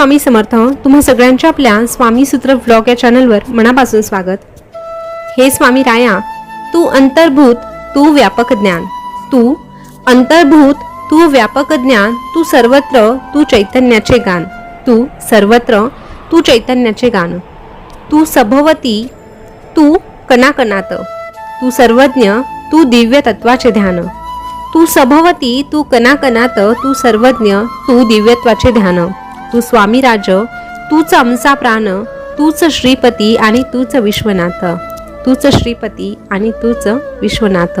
स्वामी समर्थ तुम्हा सगळ्यांच्या आपल्या स्वामी सूत्र व्लॉग या चॅनलवर मनापासून स्वागत. हे स्वामी राया तू अंतर्भूत तू व्यापक ज्ञान. तू अंतर्भूत तू व्यापक ज्ञान तू सर्वत्र तू चैतन्याचे गान. तू सर्वत्र तू चैतन्याचे गान. तू सभवती तू कणाकणात तू सर्वज्ञ तू दिव्य तत्वाचे ध्यान. तू सभवती तू कणाकणात तू सर्वज्ञ तू दिव्यत्वाचे ध्यान. तू स्वामी राज तूच आमचा प्राण तूच श्रीपती आणि तूच विश्वनाथ. तूच श्रीपती आणि तूच विश्वनाथ.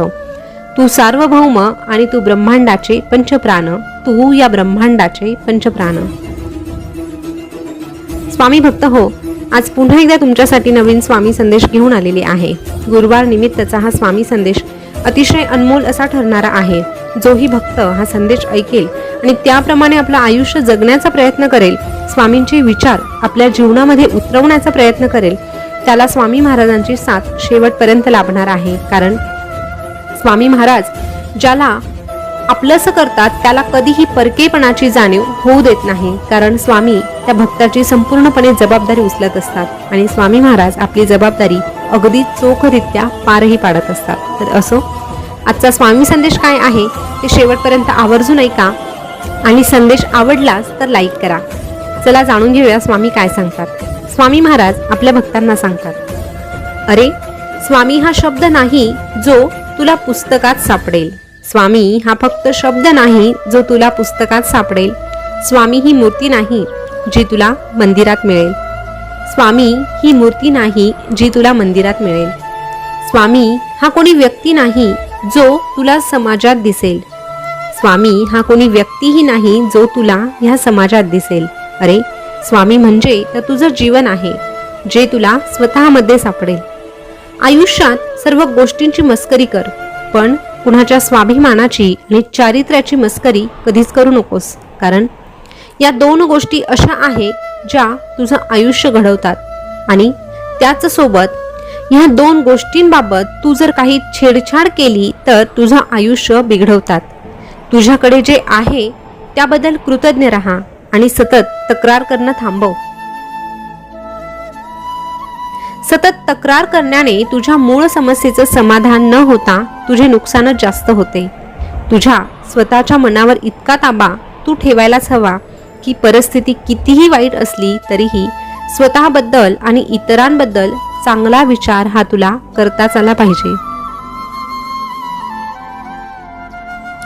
तू सार्वभौम आणि तू ब्रह्मांडाचे पंचप्राण. तू या ब्रह्मांडाचे पंचप्राण. स्वामी भक्त हो आज पुन्हा एकदा तुमच्यासाठी नवीन स्वामी संदेश घेऊन आलेले आहे. गुरुवार निमित्तचा हा स्वामी संदेश अतिशय अनमोल असा ठरणारा आहे. जोही भक्त हा संदेश ऐकेल आणि त्याप्रमाणे आपलं आयुष्य जगण्याचा प्रयत्न करेल. स्वामींचे विचार आपल्या जीवनामध्ये उतरवण्याचा प्रयत्न करेल. त्याला स्वामी महाराजांची साथ शेवटपर्यंत लाभणार आहे. कारण स्वामी महाराज ज्याला आपलंसं करतात त्याला कधीही परकेपणाची जाणीव होऊ देत नाही. कारण स्वामी त्या भक्ताची संपूर्णपणे जबाबदारी उचलत असतात आणि स्वामी महाराज आपली जबाबदारी अगदी चोखरित्या पारही पाडत असतात. तर असो आजचा स्वामी संदेश काय आहे ते शेवटपर्यंत आवर्जून ऐका आणि संदेश आवडलाच तर लाईक करा. चला जाणून घेऊया स्वामी काय सांगतात. स्वामी महाराज आपल्या भक्तांना सांगतात. अरे स्वामी हा शब्द नाही जो तुला पुस्तकात सापडेल. स्वामी हा फक्त शब्द नाही जो तुला पुस्तकात सापडेल. स्वामी ही मूर्ती नाही जी तुला मंदिरात मिळेल. स्वामी ही मूर्ती नाही जी तुला मंदिरात मिळेल. स्वामी हा कोणी व्यक्ती नाही जो तुला समाजात दिसेल. स्वामी हा कोणी व्यक्तीही नाही जो तुला ह्या समाजात दिसेल. अरे स्वामी म्हणजे तर तुझं जीवन आहे जे तुला स्वतःमध्ये सापडेल. आयुष्यात सर्व गोष्टींची मस्करी कर पण कुणाच्या स्वाभिमानाची आणि चारित्र्याची मस्करी कधीच करू नकोस कारण या दोन गोष्टी अशा आहे ज्या तुझं आयुष्य घडवतात. आणि त्याच सोबत ह्या दोन गोष्टींबाबत तू जर काही छेडछाड केली तर तुझं आयुष्य बिघडवतात. तुझ्याकडे जे आहे त्याबद्दल कृतज्ञ राहा आणि सतत तक्रार करणं थांबव. सतत तक्रार करण्याने तुझ्या मूळ समस्येचं समाधान न होता तुझे नुकसानच जास्त होते. तुझ्या स्वतःच्या मनावर इतका ताबा तू ठेवायलाच हवा की परिस्थिती कितीही वाईट असली तरीही स्वतःबद्दल आणि इतरांबद्दल चांगला विचार हा तुला करताच आला पाहिजे.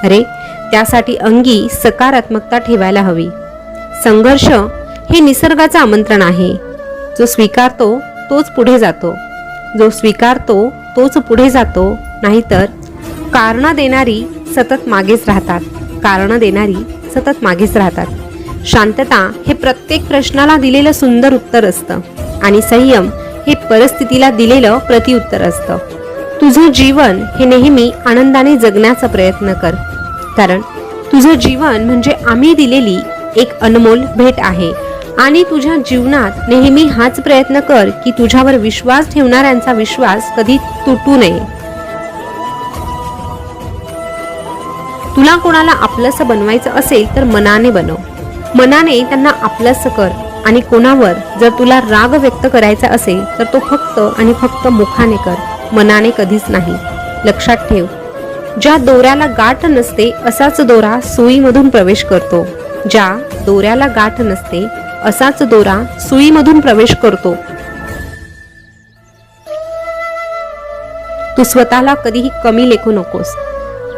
अरे त्यासाठी अंगी सकारात्मकता ठेवायला हवी. संघर्ष हे निसर्गाचं आमंत्रण आहे. जो स्वीकारतो तोच पुढे जातो. जो स्वीकारतो तोच पुढे जातो. नाहीतर कारणं देणारी सतत मागेच राहतात. कारणं देणारी सतत मागेच राहतात. शांतता हे प्रत्येक प्रश्नाला दिलेलं सुंदर उत्तर असतं. आणि संयम हे परिस्थितीला दिलेलं प्रतिउत्तर असतं. तुझं जीवन हे नेहमी आनंदाने जगण्याचा प्रयत्न कर. कारण तुझं जीवन म्हणजे आम्ही दिलेली एक अनमोल भेट आहे. आणि तुझ्या जीवनात नेहमी हाच प्रयत्न कर की तुझ्यावर विश्वास ठेवणाऱ्यांचा विश्वास कधी तुटू नये. तुला कोणाला आपलंसं बनवायचं असेल तर मनाने बनव. मनाने त्यांना आपलंसं कर आणि कोणावर जर तुला राग व्यक्त करायचा असेल तर तो फक्त आणि फक्त मुखाने कर मनाने कधीच नाही. लक्षात ठेव. ज्या दोऱ्याला गाठ नसते असाच दोरा सुईमधून प्रवेश करतो. ज्या दोऱ्याला गाठ नसते असाच दोरा सुईमधून प्रवेश करतो. तू स्वतःला कधीही कमी लेखू नकोस.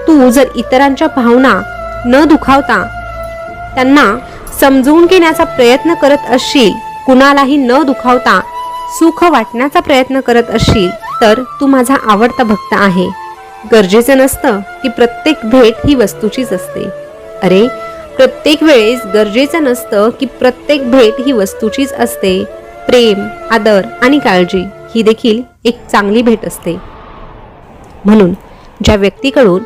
तू जर इतरांच्या भावना न दुखावता त्यांना समजून घेण्याचा प्रयत्न करत असशील कुणालाही न दुखावता सुख वाटण्याचा प्रयत्न करत असशील तर तू माझा आवडता भक्त आहे. गरजेचं नसतं की प्रत्येक भेट ही वस्तूचीच असते. अरे प्रत्येक वेळेस गरजेचं नसतं की प्रत्येक भेट ही वस्तूचीच असते. प्रेम आदर आणि काळजी ही देखील एक चांगली भेट असते. म्हणून ज्या व्यक्तीकडून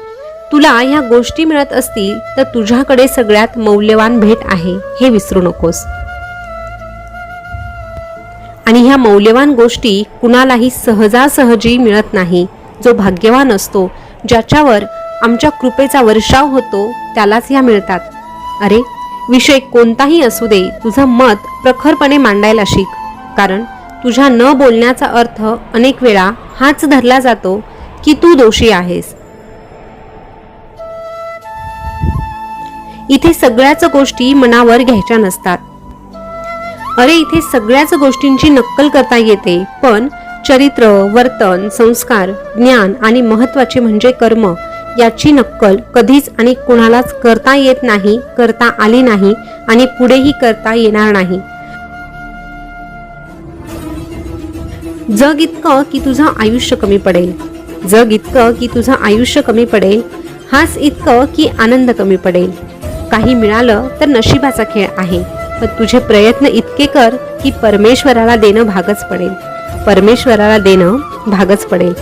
तुला ह्या गोष्टी मिळत असतील तर तुझ्याकडे सगळ्यात मौल्यवान भेट आहे हे विसरू नकोस. आणि ह्या मौल्यवान गोष्टी कुणालाही सहजासहजी मिळत नाही जो भाग्यवान असतो ज्याच्यावर आमच्या कृपेचा वर्षाव होतो त्यालाच ह्या मिळतात. अरे विषय कोणताही असू दे तुझं मत प्रखरपणे मांडायला शिक. कारण तुझ्या न बोलण्याचा अर्थ अनेक वेळा हाच धरला जातो की तू दोषी आहेस. इथे सगळ्याच गोष्टी मनावर घ्यायच्या नसतात. अरे इथे सगळ्याच गोष्टींची नक्कल करता येते पण चरित्र वर्तन संस्कार ज्ञान आणि महत्त्वाचे म्हणजे कर्म याची नक्कल कधीच आणि कुणालाच करता येत नाही करता आली नाही आणि पुढेही करता येणार नाही. जग इतकं की तुझं आयुष्य कमी पडेल. जग इतकं की तुझं आयुष्य कमी पडेल. हाच इतकं की आनंद कमी पडेल. काही मिळालं तर नशिबाचा खेळ आहे. पण तुझे प्रयत्न इतके कर की परमेश्वराला देणं भागच पडेल. परमेश्वराला देणं भागच पडेल.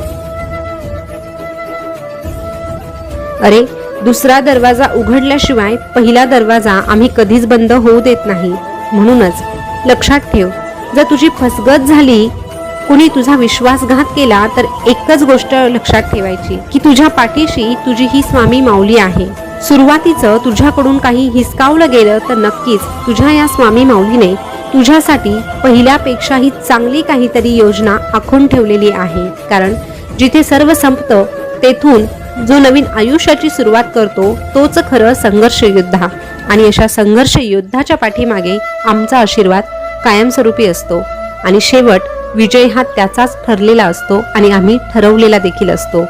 अरे दुसरा दरवाजा उघडल्याशिवाय पहिला दरवाजा आम्ही कधीच बंद होऊ देत नाही. म्हणूनच लक्षात ठेव जर तुझी फसगत झाली कुणी तुझा विश्वासघात केला तर एकच गोष्ट लक्षात ठेवायची की तुझ्या पाठीशी तुझी ही स्वामी माऊली आहे. सुरुवातीचं तुझ्याकडून काही हिसकावलं गेलं तर नक्कीच तुझ्या या स्वामी माऊलीने तुझ्यासाठी पहिल्यापेक्षाही चांगली काहीतरी योजना आखून ठेवलेली आहे. कारण जिथे सर्व संपतं तेथून जो नवीन आयुष्याची सुरुवात करतो तोच खरं संघर्ष योद्धा. आणि अशा संघर्ष योद्धाच्या पाठीमागे आमचा आशीर्वाद कायमस्वरूपी असतो. आणि शेवट विजय हा त्याचाच ठरलेला असतो आणि आम्ही ठरवलेला देखील असतो.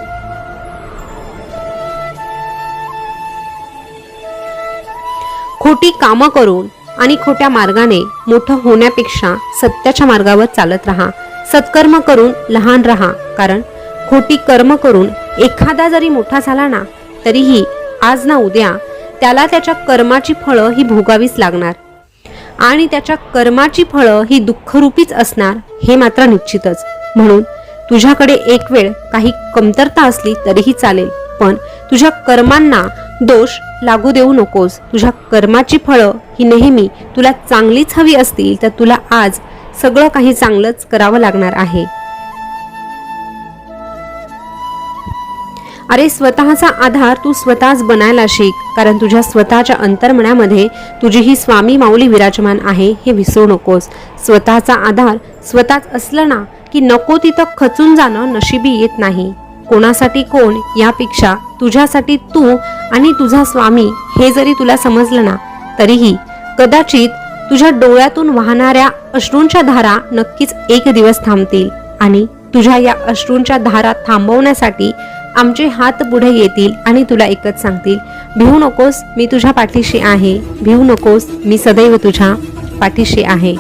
खोटी कामं करून आणि खोट्या मार्गाने मोठं होण्यापेक्षा सत्याच्या मार्गावर चालत राहा. सत्कर्म करून लहान राहा. कारण खोटी कर्म करून एखादा जरी मोठा झाला ना तरीही आज ना उद्या त्याला त्याच्या कर्माची फळं ही भोगावीच लागणार. आणि त्याच्या कर्माची फळं ही दुःखरूपीच असणार हे मात्र निश्चितच. म्हणून तुझ्याकडे एक वेळ काही कमतरता असली तरीही चालेल पण तुझ्या कर्मांना दोष लागू देऊ नकोस. तुझ्या कर्माची फळं ही नेहमी तुला चांगलीच हवी असतील तर तुला आज सगळं काही चांगलंच करावं लागणार आहे. अरे स्वतःचा आधार तू स्वतःच बनायला शिक कारण तुझ्या स्वतःच्या अंतर्मनामध्ये तुझी ही स्वामी माऊली विराजमान आहे हे विसरू नकोस. स्वतःचा आधार स्वतःच असलं ना की नको तिथं खचून जाणं नशिबी येत नाही. कोणासाठी कोण यापेक्षा तुझ्यासाठी तू आणि तुझा स्वामी हे जरी तुला समजलं ना तरीही कदाचित तुझ्या डोळ्यातून वाहणाऱ्या अश्रूंच्या धारा नक्कीच एक दिवस थांबतील आणि तुझ्या या अश्रूंच्या धारा थांबवण्यासाठी आमचे हात पुढे येतील आणि तुला एकच सांगतील भिवू नकोस मी तुझ्या पाठीशी आहे. भिवू नकोस मी सदैव तुझ्या पाठीशी आहे.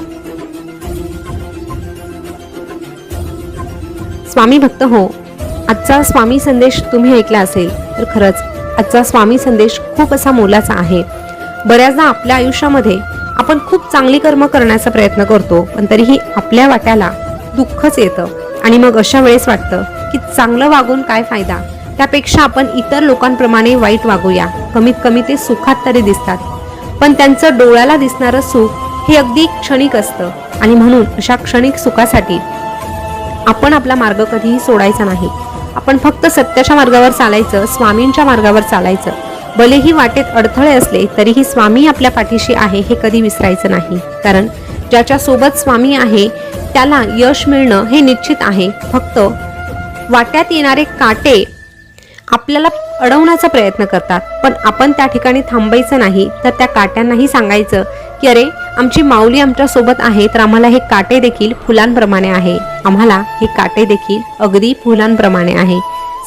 स्वामी भक्त हो आजचा स्वामी संदेश तुम्ही ऐकला असेल तर खरंच आजचा स्वामी संदेश खूप असा मोलाचा आहे. बऱ्याचदा आपल्या आयुष्यामध्ये आपण खूप चांगली कर्म करण्याचा प्रयत्न करतो पण तरीही आपल्या वाट्याला दुःखच येतं आणि मग अशा वेळेस वाटतं की चांगलं वागून काय फायदा? त्यापेक्षा आपण इतर लोकांप्रमाणे वाईट वागूया. कमीत कमी ते सुखात तरी दिसतात. पण त्यांचं डोळ्याला दिसणारं सुख हे अगदी क्षणिक असतं. आणि म्हणून अशा क्षणिक सुखासाठी आपण आपला मार्ग कधीही सोडायचा नाही. आपण फक्त सत्याच्या मार्गावर चालायचं स्वामींच्या मार्गावर चालायचं. भलेही वाटेत अडथळे असले तरीही स्वामी आपल्या पाठीशी आहे हे कधी विसरायचं नाही. कारण ज्याच्या सोबत स्वामी आहे त्याला यश मिळणं हे निश्चित आहे. फक्त वाट्यात येणारे काटे आपल्याला अडवण्याचा प्रयत्न करतात. पण आपण त्या ठिकाणी थांबायचं नाही तर त्या काट्यांनाही सांगायचं की अरे आमची माऊली आमच्यासोबत आहे तर आम्हाला हे काटे देखील फुलांप्रमाणे आहे. आम्हाला हे काटे देखील अगदी फुलांप्रमाणे आहे.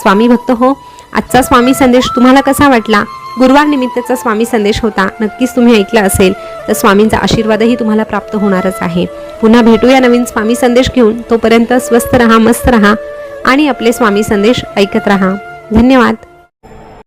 स्वामी भक्त हो आजचा स्वामी संदेश तुम्हाला कसा वाटला? गुरुवार निमित्तचा स्वामी संदेश होता नक्कीच तुम्ही ऐकला असेल तर स्वामींचा आशीर्वादही तुम्हाला प्राप्त होणारच आहे. पुन्हा भेटूया नवीन स्वामी संदेश घेऊन तोपर्यंत स्वस्थ रहा मस्त रहा. आणि आपले स्वामी संदेश ऐकत रहा. धन्यवाद.